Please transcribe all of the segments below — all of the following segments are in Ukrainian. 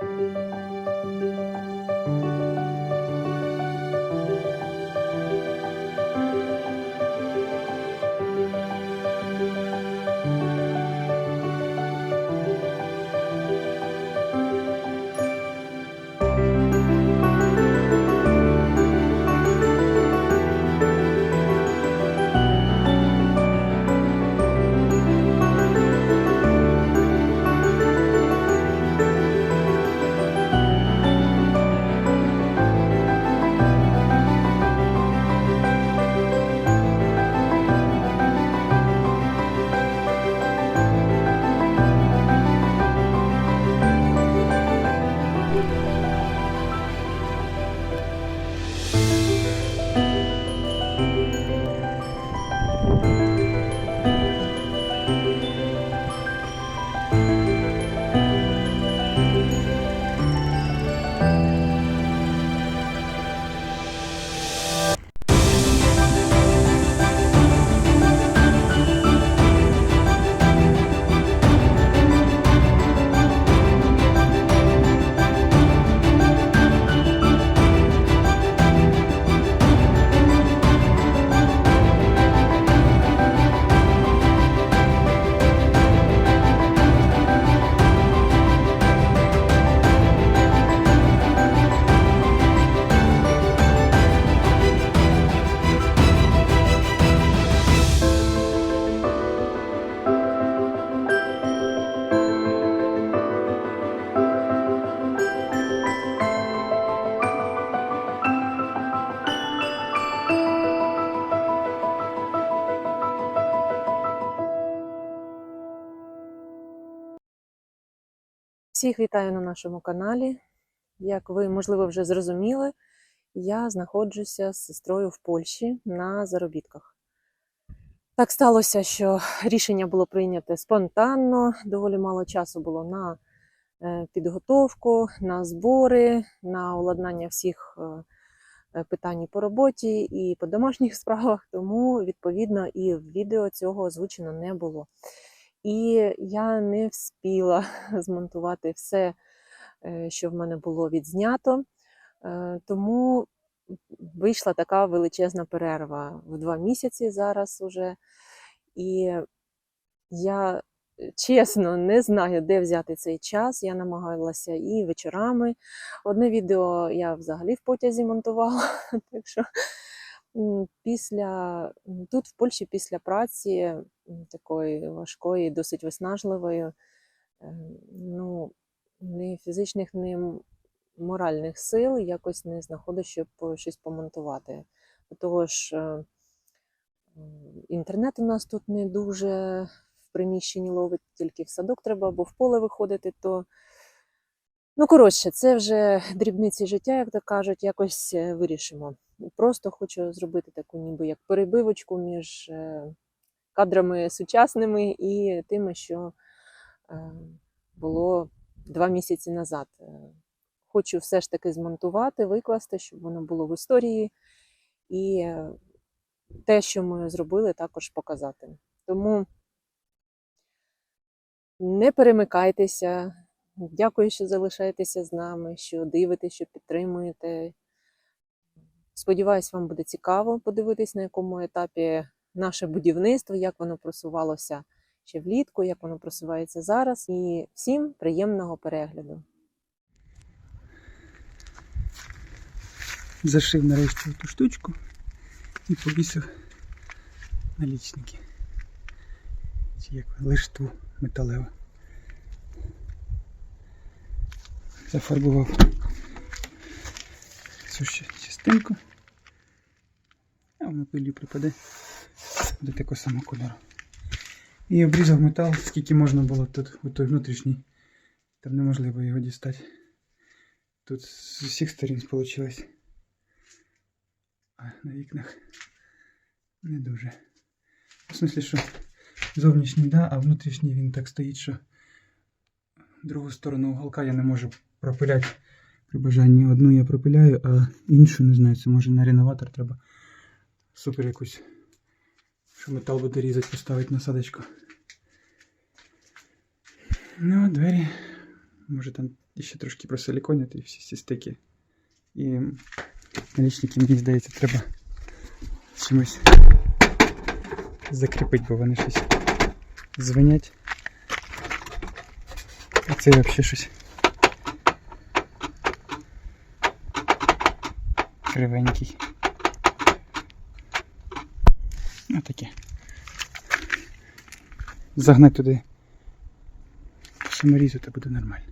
Música Всіх вітаю на нашому каналі. Як ви, можливо, вже зрозуміли, я знаходжуся з сестрою в Польщі на заробітках. Так сталося, що рішення було прийнято спонтанно, доволі мало часу було на е, підготовку, на збори, на уладнання всіх е, е, питань по роботі і по домашніх справах, тому, відповідно, і в відео цього озвучено не було. І я не вспіла змонтувати все, е, що в мене було відзнято. Е, Тому вийшла така величезна перерва в два місяці зараз уже. І я е, чесно не знаю, де взяти цей час. Я намагалася і вечорами. Одне відео я взагалі в потязі монтувала. Так що після тут в Польщі після праці такої важкої, досить виснажливої, е, ну, ні фізичних, ні моральних сил якось не знаходиш, щоб щось помонтувати. До того ж, е, інтернет у нас тут не дуже в приміщенні ловить, тільки в садок треба або в поле виходити, то Ну, коротше, це вже дрібниці життя, як то кажуть, якось е, вирішимо. Просто хочу зробити таку ніби як перебивочку між е, кадрами сучасними і тими, що е, було два місяці назад. Е, Хочу все ж таки змонтувати, викласти, щоб воно було в історії, і те, що ми зробили, також показати. Тому не перемикайтеся. Дякую, що залишаєтеся з нами, що дивитесь, що підтримуєте. Сподіваюсь, вам буде цікаво подивитись, на якому етапі наше будівництво, як воно просувалося ще влітку, як воно просувається зараз. І всім приємного перегляду. Зашив нарешті ту штучку і повісив налічники. Чи як лиштву металеву. Зафарбував цю ще частинку. А воно пилю припаде до такого самого кольору. І обрізав метал, скільки можна було тут, у той внутрішній. Там неможливо його дістати. Тут з усіх сторін вийшло. А на вікнах не дуже. В смислі, що зовнішній, да, а внутрішній він так стоїть, що другу сторону уголка я не можу пропиляти при бажанні. Одну я пропиляю, а іншу не знаю, це може на реноватор треба супер якусь, що метал буде різати, поставити насадочку. Ну, а двері, може там ще трошки просиліконіти всі ці стики. І налічники, мені здається, треба чимось закріпити, бо вони щось звенять. А це взагалі щось. Кривенький. Ну таке. Загнати туди саморізу, то буде нормально.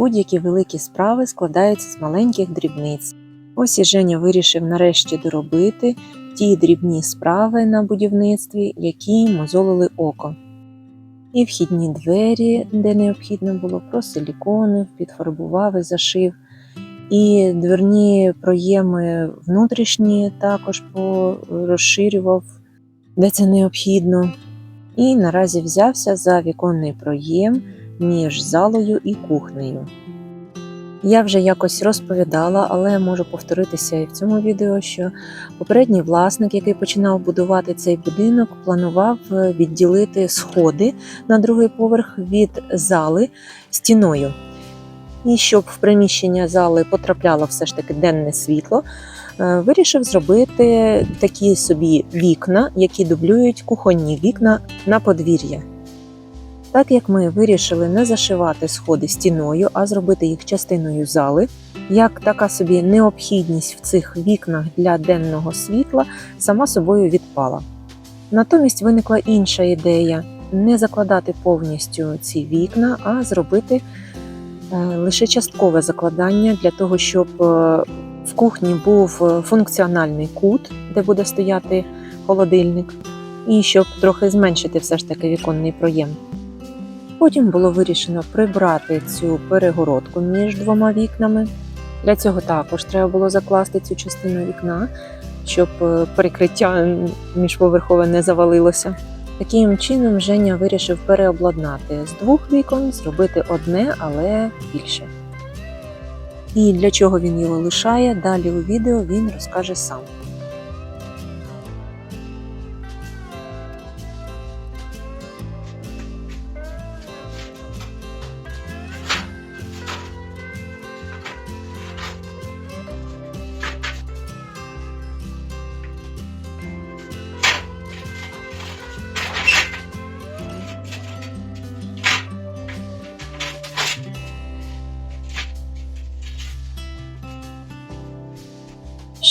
Будь-які великі справи складаються з маленьких дрібниць. Ось і Женя вирішив нарешті доробити ті дрібні справи на будівництві, які мозолили око. І вхідні двері, де необхідно було, просиліконив, підфарбував і зашив. І дверні проєми внутрішні також розширював, де це необхідно. І наразі взявся за віконний проєм між залою і кухнею. Я вже якось розповідала, але можу повторитися і в цьому відео, що попередній власник, який починав будувати цей будинок, планував е, відділити сходи на другий поверх від зали стіною. І щоб в приміщення зали потрапляло все ж таки денне світло, е, вирішив зробити такі собі вікна, які дублюють кухонні вікна на подвір'я. Так як ми вирішили не зашивати сходи стіною, а зробити їх частиною зали, як така собі необхідність в цих вікнах для денного світла сама собою відпала. Натомість виникла інша ідея не закладати повністю ці вікна, а зробити е, лише часткове закладання для того, щоб е, в кухні був е, функціональний кут, де буде стояти холодильник, і щоб трохи зменшити все ж таки віконний проєм. Потім було вирішено прибрати цю перегородку між двома вікнами. Для цього також треба було закласти цю частину вікна, щоб е, перекриття міжповерхове не завалилося. Таким чином Женя вирішив переобладнати з двох вікон, зробити одне, але більше. І для чого він його лишає, далі у відео він розкаже сам.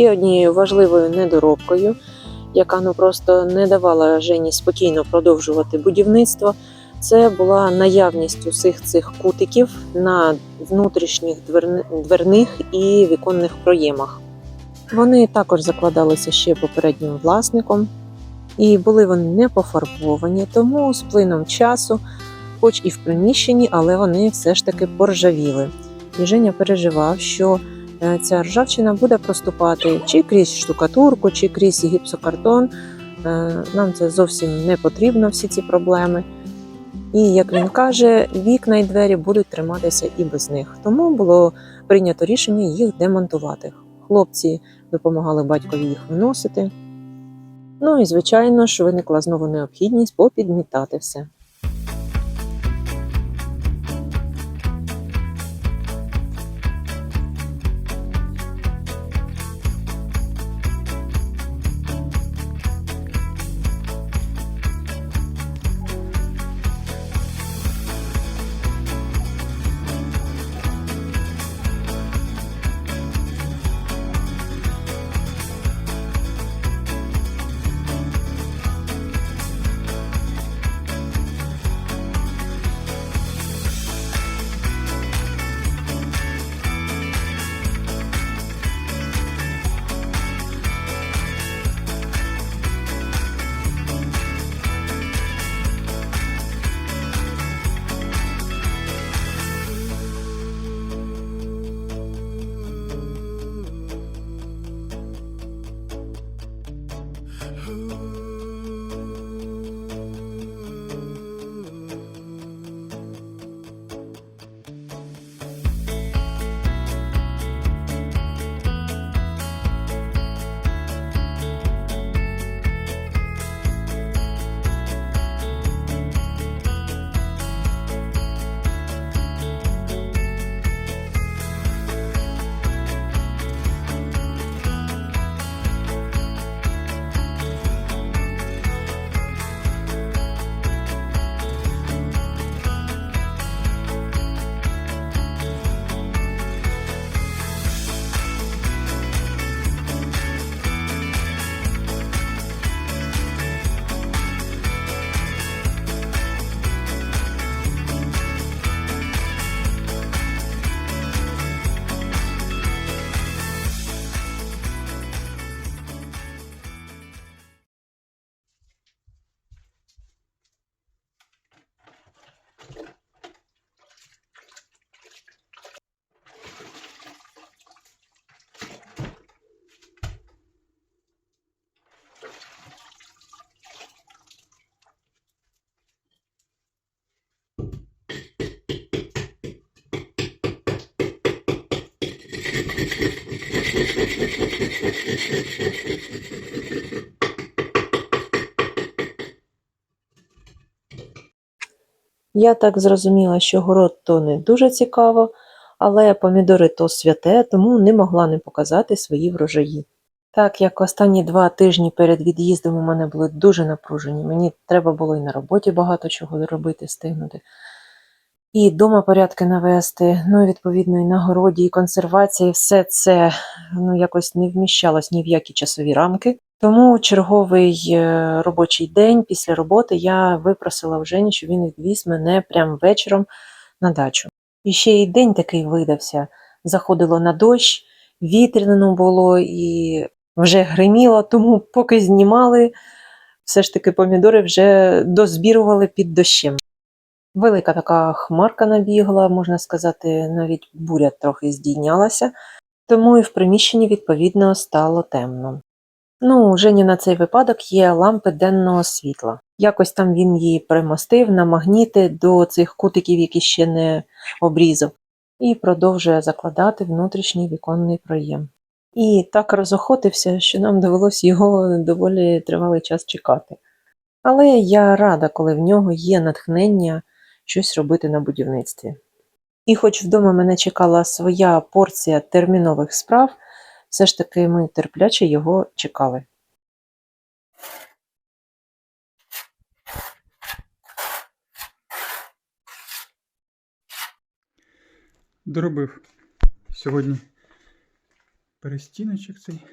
Ще однією важливою недоробкою, яка ну просто не давала Жені спокійно продовжувати будівництво, це була наявність усіх цих кутиків на внутрішніх дверних і віконних проємах. Вони також закладалися ще попереднім власником, і були вони не пофарбовані, тому з плином часу, хоч і в приміщенні, але вони все ж таки поржавіли. І Женя переживав, що ця ржавчина буде проступати чи крізь штукатурку, чи крізь гіпсокартон. Е, Нам це зовсім не потрібно, всі ці проблеми. І як він каже, вікна і двері будуть триматися і без них. Тому було прийнято рішення їх демонтувати. Хлопці допомагали батькові їх виносити. Ну і звичайно ж виникла знову необхідність попідмітати все. Я так зрозуміла, що город то не дуже цікаво, але помідори то святе, тому не могла не показати свої врожаї. Так як останні два тижні перед від'їздом у мене були дуже напружені, мені треба було і на роботі багато чого робити, стигнути. І дома порядки навести, ну і відповідно і на городі, і консервація, і все це ну, якось не вміщалось ні в які часові рамки. Тому черговий е, робочий день після роботи я випросила в Жені, щоб він відвіз мене прямо вечором на дачу. І ще й день такий видався. Заходило на дощ, вітряно було і вже гриміло, тому поки знімали, все ж таки помідори вже дозбірували під дощем. Велика така хмарка набігла, можна сказати, навіть буря трохи здійнялася, тому і в приміщенні відповідно стало темно. Ну, у Жені на цей випадок є лампи денного світла. Якось там він її примостив на магніти до цих кутиків, які ще не обрізав, і продовжує закладати внутрішній віконний проєм. І так розохотився, що нам довелось його доволі тривалий час чекати. Але я рада, коли в нього є натхнення щось робити на будівництві. І хоч вдома мене чекала своя порція термінових справ, все ж таки ми терпляче його чекали. Доробив сьогодні перестіночок цей.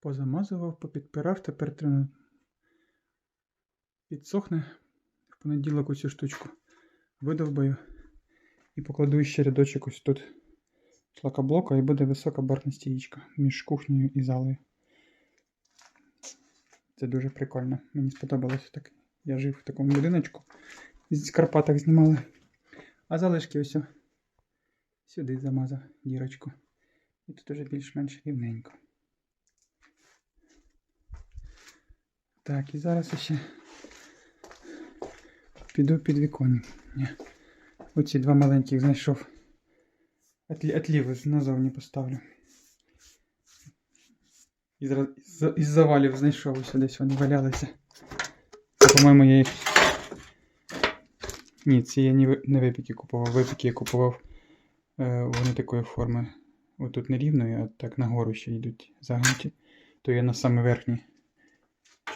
Позамазував, попідпирав, тепер підсохне. Понеділок оцю штучку видовбаю і покладу ще рядочок ось тут шлакоблока і буде висока барна стієчка між кухнею і залою. Це дуже прикольно. Мені сподобалося так. Я жив в такому будиночку. З Карпатах знімали. А залишки ось сюди замазав дірочку. І тут уже більш-менш рівненько. Так, і зараз ще піду під віконня. Оці два маленьких знайшов. Атлі, атліви назовні поставлю. Із, із завалів знайшов ось десь вони валялися. По-моєму, я їх. Ні, ці я не, не випіки купував. Випіки я купував. Е, вони такої форми. Отут не рівної, а так нагору ще йдуть загнуті. То я на саме верхній.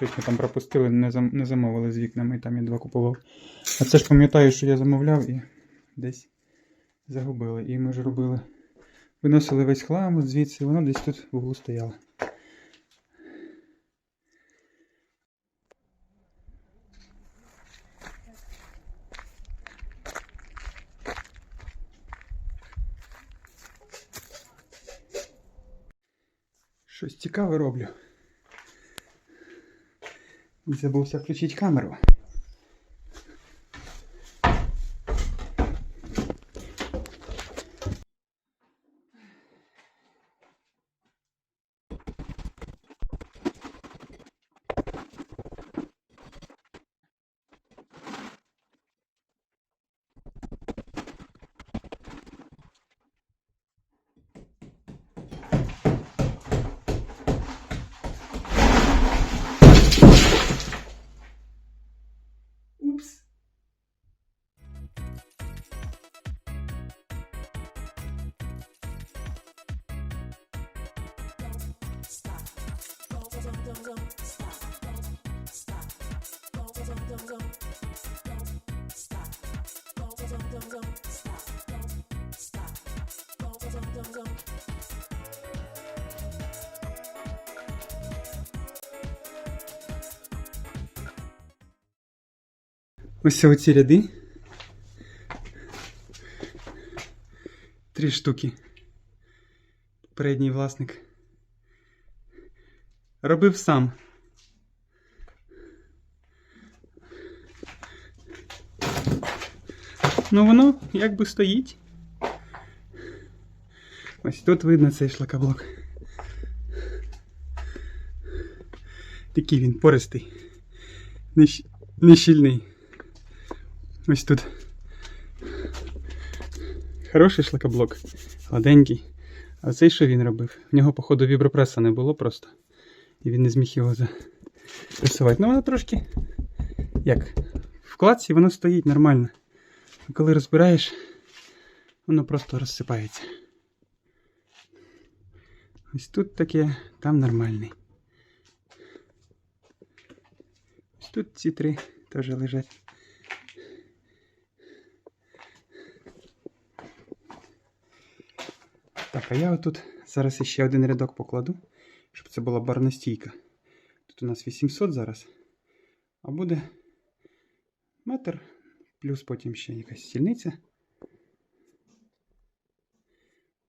Щось ми там пропустили, не, зам, не замовили з вікнами, і там я два купував. А це ж пам'ятаю, що я замовляв і десь загубили. І ми ж робили. Виносили весь хлам звідси, воно десь тут в углу стояло. Щось цікаве роблю. І забувся включити камеру. Ось оці ряди. Три штуки. Передній власник. Робив сам. Ну воно якби стоїть. Ось тут видно цей шлакоблок. Такий він пористий. Нещ- Нещільний. Ось тут. Хороший шлакоблок. Гладенький. А цей що він робив? В нього, походу, вібропреса не було просто. І він не зміг його запресувати. Ну, воно трошки. Як? В кладці воно стоїть нормально. А коли розбираєш, воно просто розсипається. Ось тут таке, там нормальний. Ось тут ці три теж лежать. Так, а я отут зараз ще один рядок покладу, щоб це була барностійка. Тут у нас 800 зараз. А буде метр, плюс потім ще якась стільниця.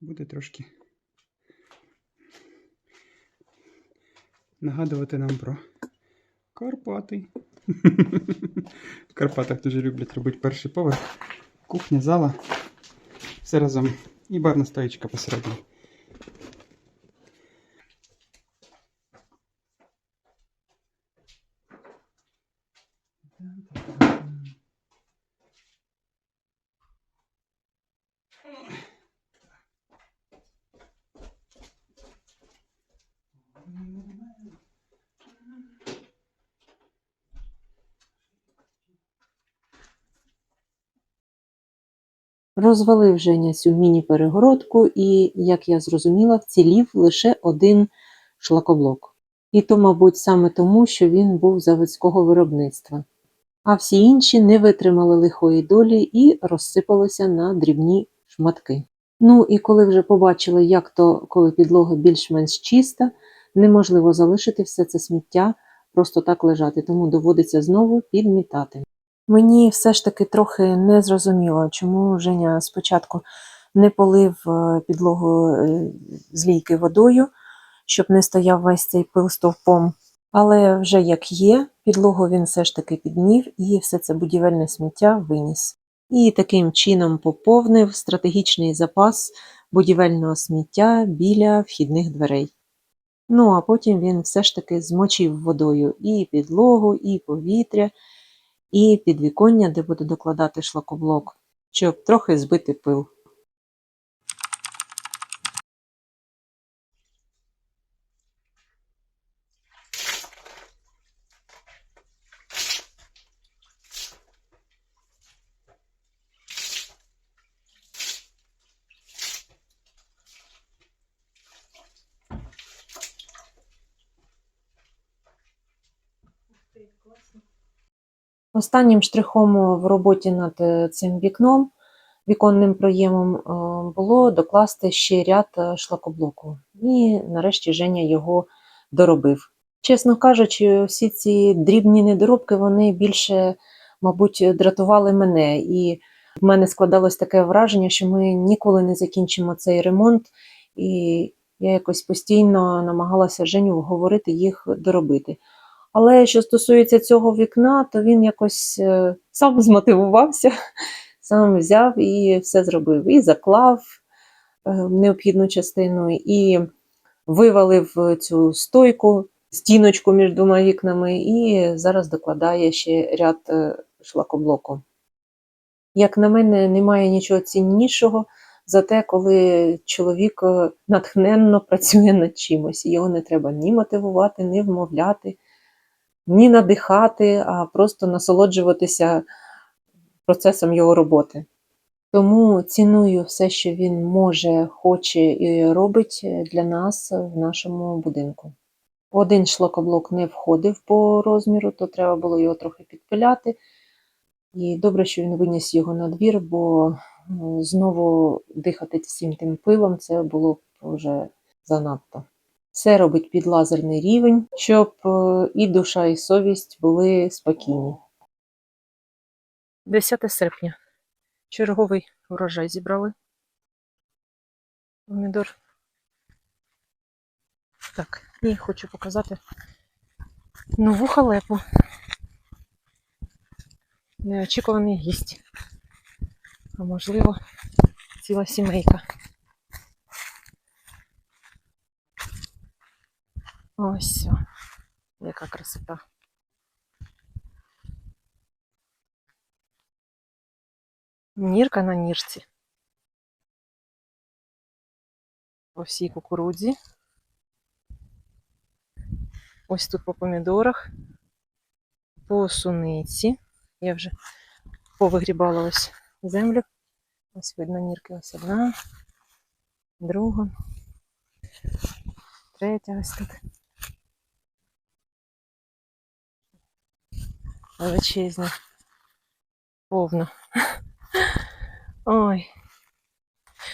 Буде трошки нагадувати нам про Карпати. В Карпатах дуже люблять робити перший поверх. Кухня, зала. Все разом. І барна стоїчка посередині. Розвалив Женя цю міні-перегородку, і, як я зрозуміла, вцілів лише один шлакоблок. І то, мабуть, саме тому, що він був заводського виробництва. А всі інші не витримали лихої долі і розсипалися на дрібні шматки. Ну і коли вже побачили, як то, коли підлога більш-менш чиста, неможливо залишити все це сміття просто так лежати, тому доводиться знову підмітати. Мені все ж таки трохи не зрозуміло, чому Женя спочатку не полив е, підлогу е, з лійки водою, щоб не стояв весь цей пил стовпом. Але вже як є, підлогу він все ж таки підмів і все це будівельне сміття виніс. І таким чином поповнив стратегічний запас будівельного сміття біля вхідних дверей. Ну а потім він все ж таки змочив водою і підлогу, і повітря, і підвіконня, де буде докладати шлакоблок, щоб трохи збити пил. Останнім штрихом в роботі над е, цим вікном, віконним проємом, е, було докласти ще ряд е, шлакоблоку. І нарешті Женя його доробив. Чесно кажучи, всі ці дрібні недоробки вони більше, мабуть, дратували мене. І в мене складалось таке враження, що ми ніколи не закінчимо цей ремонт. І я якось постійно намагалася Женю вговорити їх доробити. Але що стосується цього вікна, то він якось е, сам змотивувався, сам взяв і все зробив. І заклав е, необхідну частину, і вивалив цю стойку, стіночку між двома вікнами, і зараз докладає ще ряд е, шлакоблоку. Як на мене, немає нічого ціннішого за те, коли чоловік е, натхненно працює над чимось. Його не треба ні мотивувати, ні вмовляти ні надихати, а просто насолоджуватися процесом його роботи. Тому ціную все, що він може, хоче і робить для нас в нашому будинку. Один шлакоблок не входив по розміру, то треба було його трохи підпиляти. І добре, що він виніс його на двір, бо ну, знову дихати всім тим пилом це було б вже занадто. Все робить під лазерний рівень, щоб е, і душа, і совість були спокійні. 10 серпня. Черговий урожай зібрали. Помідор. Так, і хочу показати нову халепу. Неочікуваний гість. А можливо, ціла сімейка. Ось, яка красота. Нірка на нірці. по всій кукурудзі. Ось тут по помідорах, по суниці. Я вже повигрібала ось землю. Ось видно нірки, ось одна, друга, третя ось тут. Величезні. Повно. Ой.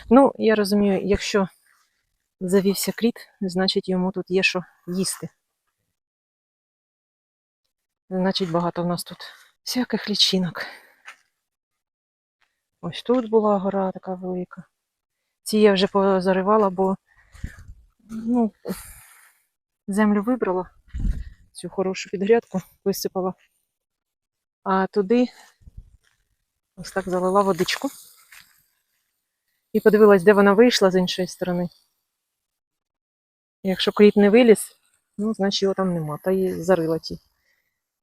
Ну, я розумію, якщо завівся кріт, значить йому тут є що їсти. Значить, багато в нас тут всяких лічинок. Ось тут була гора така велика. Ці я вже позаривала, бо ну, землю вибрала, цю хорошу підгрядку висипала. А туди ось так залила водичку. І подивилась, де вона вийшла з іншої сторони. Якщо кріт не виліз, ну, значить його там нема. Та й зарила ті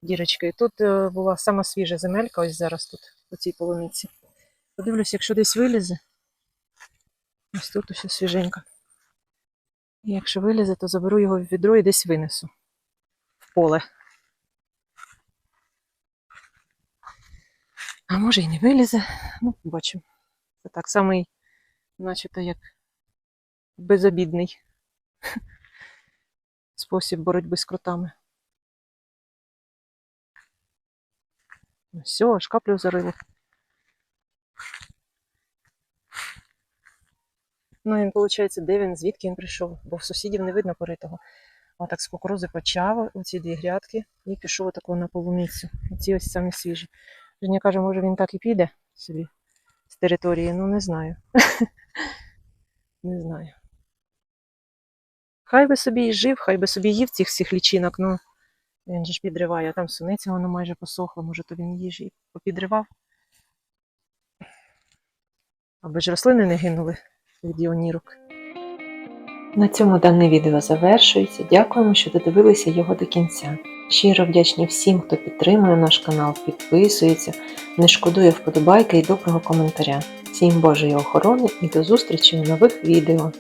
дірочки. І тут е, була сама свіжа земелька, ось зараз тут, у цій полуниці. Подивлюсь, якщо десь вилізе. Ось тут усе свіженько. І якщо вилізе, то заберу його в відро і десь винесу в поле. А може і не вилізе. Ну, побачимо. Це так самий, начебто, як безобідний спосіб боротьби з кротами. Ну, все, аж каплю зарило. Ну, він, виходить, де він, звідки він прийшов, бо в сусідів не видно поритого. А так з кукурузи почав оці дві грядки і пішов отако на полуницю. Оці ось самі свіжі. Женя каже, може він так і піде собі з території, ну не знаю. не знаю. Хай би собі і жив, хай би собі їв цих всіх лічинок, ну він же ж підриває, а там суниця воно майже посохла, може то він їжі попідривав. Аби ж рослини не гинули від іонірок. На цьому дане відео завершується. Дякуємо, що додивилися його до кінця. Щиро вдячні всім, хто підтримує наш канал, підписується, не шкодує вподобайки і доброго коментаря. Всім Божої охорони і до зустрічі у нових відео.